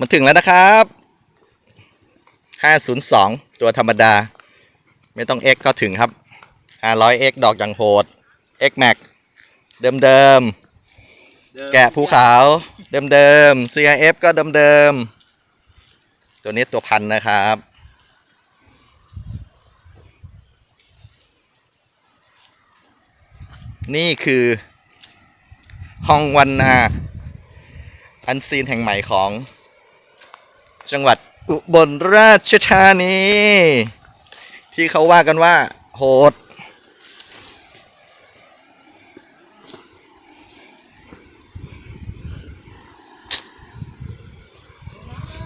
มาถึงแล้วนะครับ 502 ตัวธรรมดา ไม่ต้อง X ก็ถึงครับ 500X ดอกอย่างโหด X Max เดิมเดิมๆแกะภูเขาเดิมเดิมๆ CRF ก็เดิมเดิมๆตัวนี้ตัวพันนะครับ นี่คือห้องวันนา อันซีนแห่งใหม่ของ จังหวัดอุบลราชธานี ที่เขาว่ากันว่า โหด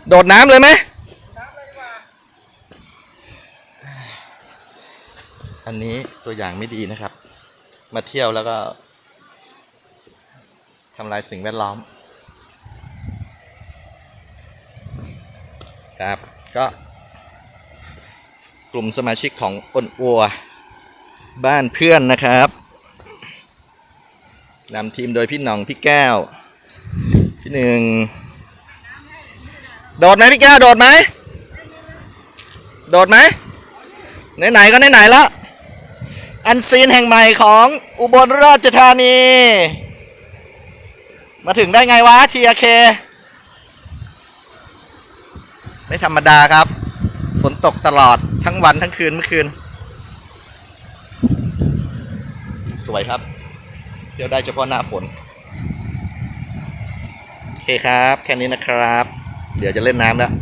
โดดน้ำเลยไหมอันนี้ตัวอย่างไม่ดีนะครับ มาเที่ยวแล้วก็ทำลายสิ่งแวดล้อม ครับ ก็ กลุ่มสมาชิกของอ้นอัว บ้านเพื่อนนะครับนำทีมโดยพี่หน่องพี่แก้ว พี่หนึ่ง โดดไหมพี่แก้ว โดดไหม โดดไหม ไหนๆก็ไหนๆแล้ว อันซีนแห่งใหม่ของอุบลราชธานี มาถึงได้ไงวะทีเค ไม่ธรรมดาครับ ฝนตกตลอดทั้งวันทั้งคืนเมื่อคืน สวยครับ เที่ยวได้เฉพาะหน้าฝน โอเคครับ แค่นี้นะครับ เดี๋ยวจะเล่นน้ำแล้ว